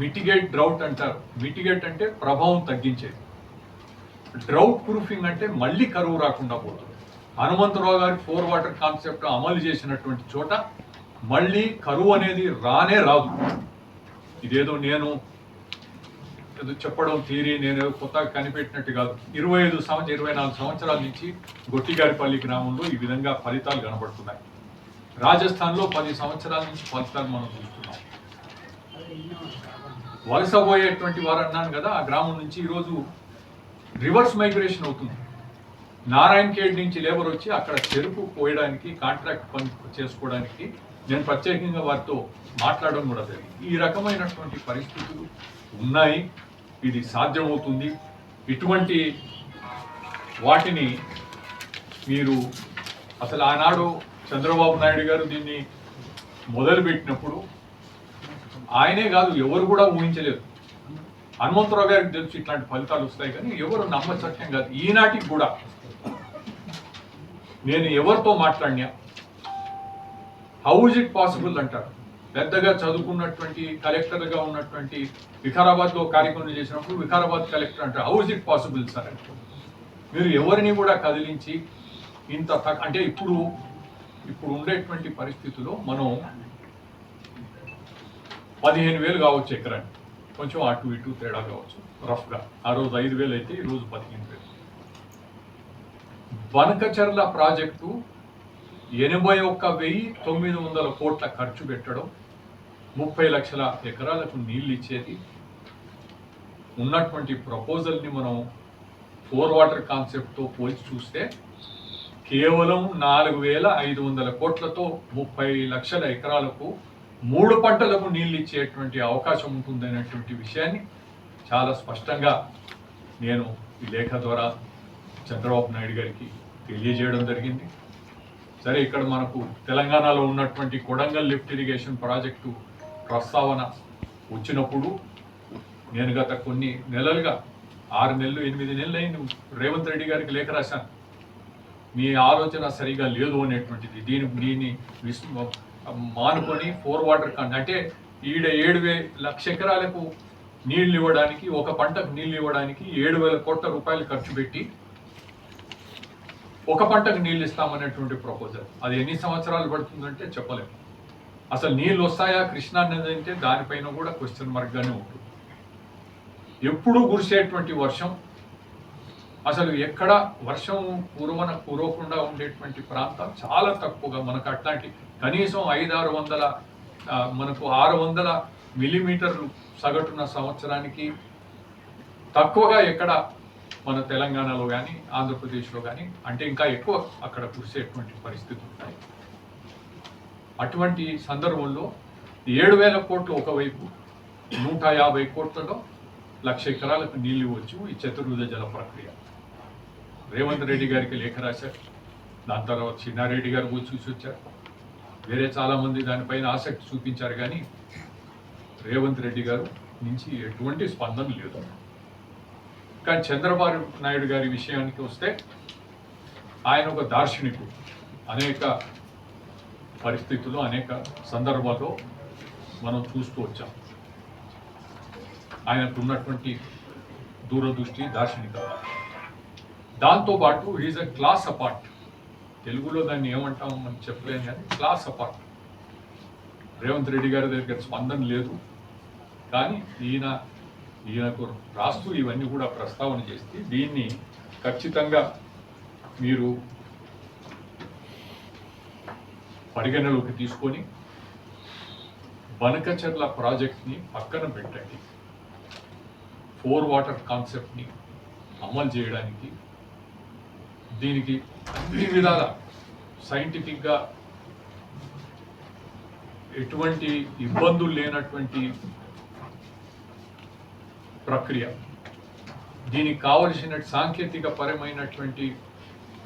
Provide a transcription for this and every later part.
Mitigate drought అంటారు. Mitigate అంటే ప్రభావం తగ్గించేది. డ్రౌట్ ప్రూఫింగ్ అంటే మళ్ళీ కరువు రాకుండా పోతుంది హనుమంతరావు గారి ఫోర్ వాటర్ కాన్సెప్ట్ అమలు చేసినటువంటి చోట మళ్ళీ కరువు అనేది రానే రాదు. ఇదేదో నేను ఏదో చెప్పడం తీరి నేను కొత్తగా కనిపెట్టినట్టు కాదు. ఇరవై ఐదు సంవత్సరం ఇరవై నాలుగు సంవత్సరాల నుంచి గొట్టిగారిపల్లి గ్రామంలో ఈ విధంగా ఫలితాలు కనబడుతున్నాయి. రాజస్థాన్లో పది సంవత్సరాల నుంచి ఫలితాలు మనం చూస్తున్నాం. వలస పోయేటువంటి వారు అన్నాను కదా ఆ గ్రామం నుంచి ఈరోజు రివర్స్ మైగ్రేషన్ అవుతుంది. నారాయణ ఖేడ్ నుంచి లేబర్ వచ్చి అక్కడ చెరుకు కోయడానికి కాంట్రాక్ట్ పని చేసుకోవడానికి నేను ప్రత్యేకంగా వారితో మాట్లాడడం కూడా జరిగింది. ఈ రకమైనటువంటి పరిస్థితులు ఉన్నాయి. ఇది సాధ్యమవుతుంది. ఇటువంటి వాటిని మీరు అసలు ఆనాడు చంద్రబాబు నాయుడు గారు దీన్ని మొదలుపెట్టినప్పుడు ఆయనే కాదు ఎవరు కూడా ఊహించలేదు హనుమంతరావు గారికి తెలుసు ఇట్లాంటి ఫలితాలు వస్తాయి కానీ ఎవరు నమ్మసత్యం కాదు. ఈనాటికి కూడా. నేను ఎవరితో మాట్లాడినా హౌ ఇస్ ఇట్ పాసిబుల్ అంటారు. పెద్దగా చదువుకున్నటువంటి కలెక్టర్గా ఉన్నటువంటి వికారాబాద్లో కార్యక్రమం చేసినప్పుడు వికారాబాద్ కలెక్టర్ అంటారు how is it possible sir అంటే మీరు ఎవరిని కూడా కదిలించి ఇంత అంటే ఇప్పుడు ఇప్పుడు ఉండేటువంటి పరిస్థితుల్లో మనం పదిహేను వేలు కావచ్చు ఎకరానికి. కొంచెం అటు ఇటు తేడా కావచ్చు. రఫ్గా. ఆ రోజు ఐదు వేలు అయితే ఈరోజు రోజు పదిహేను వేలు. బనకచర్ల ప్రాజెక్టు ఎనభై ఒక్క వెయ్యి తొమ్మిది వందల కోట్ల ఖర్చు పెట్టడం ముప్పై లక్షల ఎకరాలకు నీళ్ళు ఇచ్చేది. ఉన్నటువంటి ప్రపోజల్ని మనం ఫోర్ వాటర్ కాన్సెప్ట్తో పోల్చి చూస్తే కేవలం నాలుగు వేల ఐదు వందల కోట్లతో ముప్పై లక్షల ఎకరాలకు మూడు పంటలకు నీళ్ళు ఇచ్చేటువంటి అవకాశం ఉంటుందనేటువంటి విషయాన్ని చాలా స్పష్టంగా నేను ఈ లేఖ ద్వారా చంద్రబాబు నాయుడు గారికి తెలియజేయడం జరిగింది. సరే ఇక్కడ మనకు తెలంగాణలో ఉన్నటువంటి కొడంగల్ లిఫ్ట్ ఇరిగేషన్ ప్రాజెక్టు ప్రస్తావన వచ్చినప్పుడు నేను గత కొన్ని నెలలుగా ఆరు నెలలు ఎనిమిది నెలలు అయింది రేవంత్ రెడ్డి గారికి లేఖ రాశాను. మీ ఆలోచన సరిగా లేదు అనేటువంటిది దీని దీన్ని విస్ మానుకొని ఫోర్ వాటర్ కాన్ అంటే ఈడ ఏడు వే లక్ష ఎకరాలకు నీళ్ళు ఇవ్వడానికి ఒక పంటకు నీళ్ళు ఇవ్వడానికి ఏడు వేల కోట్ల రూపాయలు ఖర్చు పెట్టి ఒక పంటకు నీళ్ళు ఇస్తామనేటువంటి ప్రపోజల్. అది ఎన్ని సంవత్సరాలు పడుతుందంటే చెప్పలేము. అసలు నీళ్ళు వస్తాయా కృష్ణా నది అంటే దానిపైన కూడా క్వశ్చన్ మార్క్గానే ఉంటుంది. ఎప్పుడు కురిసేటువంటి వర్షం అసలు ఎక్కడ వర్షం పూర్వన కురవకుండా ఉండేటువంటి ప్రాంతం చాలా తక్కువగా మనకు అట్లాంటి కనీసం ఐదారు వందల మనకు ఆరు వందల మిల్లీమీటర్లు సగటున సంవత్సరానికి తక్కువగా ఎక్కడ మన తెలంగాణలో కానీ ఆంధ్రప్రదేశ్లో కానీ అంటే ఇంకా ఎక్కువ అక్కడ కురిసేటువంటి పరిస్థితులు ఉన్నాయి అటువంటి సందర్భంలో ఏడు వేల కోట్లు ఒకవైపు నూట యాభై కోట్లలో లక్ష ఎకరాలకు నీళ్ళు ఇవ్వచ్చు ఈ చతుర్విధ జల ప్రక్రియ. రేవంత్ రెడ్డి గారికి లేఖ రాశారు. దాని తర్వాత చిన్నారెడ్డి గారు పోయి చూసి వచ్చారు. వేరే చాలామంది దానిపైన ఆసక్తి చూపించారు కానీ రేవంత్ రెడ్డి గారు నుంచి ఎటువంటి స్పందన లేదు. కానీ చంద్రబాబు నాయుడు గారి విషయానికి వస్తే ఆయన ఒక దార్శనికుడు. అనేక పరిస్థితులు అనేక సందర్భాల్లో మనం చూస్తూ వచ్చాం. ఆయనకు ఉన్నటువంటి దూరదృష్టి దార్శనికత. దాంతోపాటు ఈజ్ అ క్లాస్ అపార్ట్ తెలుగులో దాన్ని ఏమంటాం మనం చెప్పలేం కానీ క్లాస్ అపార్ట్. రేవంత్ రెడ్డి గారి దగ్గర స్పందన లేదు. కానీ ఈయన ఈయనకు రాస్తూ ఇవన్నీ కూడా ప్రస్తావన చేస్తే దీన్ని ఖచ్చితంగా మీరు పరిగణలోకి తీసుకొని బనకచర్ల ప్రాజెక్ట్ని పక్కన పెట్టండి. ఫోర్ వాటర్ కాన్సెప్ట్ని అమలు చేయడానికి దీనికి అన్ని విధాల సైంటిఫిక్గా ఎటువంటి ఇబ్బందులు లేనటువంటి ప్రక్రియ. దీనికి కావలసిన సాంకేతిక పరమైనటువంటి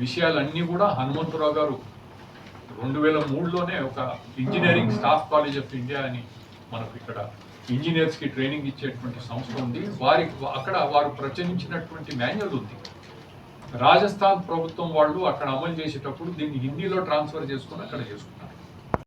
విషయాలన్నీ కూడా హనుమంతరావు గారు రెండు వేల మూడులోనే ఒక engineering staff college of India అని మనకు ఇక్కడ ఇంజనీర్స్కి ట్రైనింగ్ ఇచ్చేటువంటి సంస్థ ఉంది. వారికి అక్కడ వారు ప్రచురించినటువంటి మాన్యువల్ ఉంది. రాజస్థాన్ ప్రభుత్వం వాళ్ళు అక్కడ అమలు చేసేటప్పుడు దీన్ని హిందీలో ట్రాన్స్ఫర్ చేసుకొని అక్కడ చేసుకున్నారు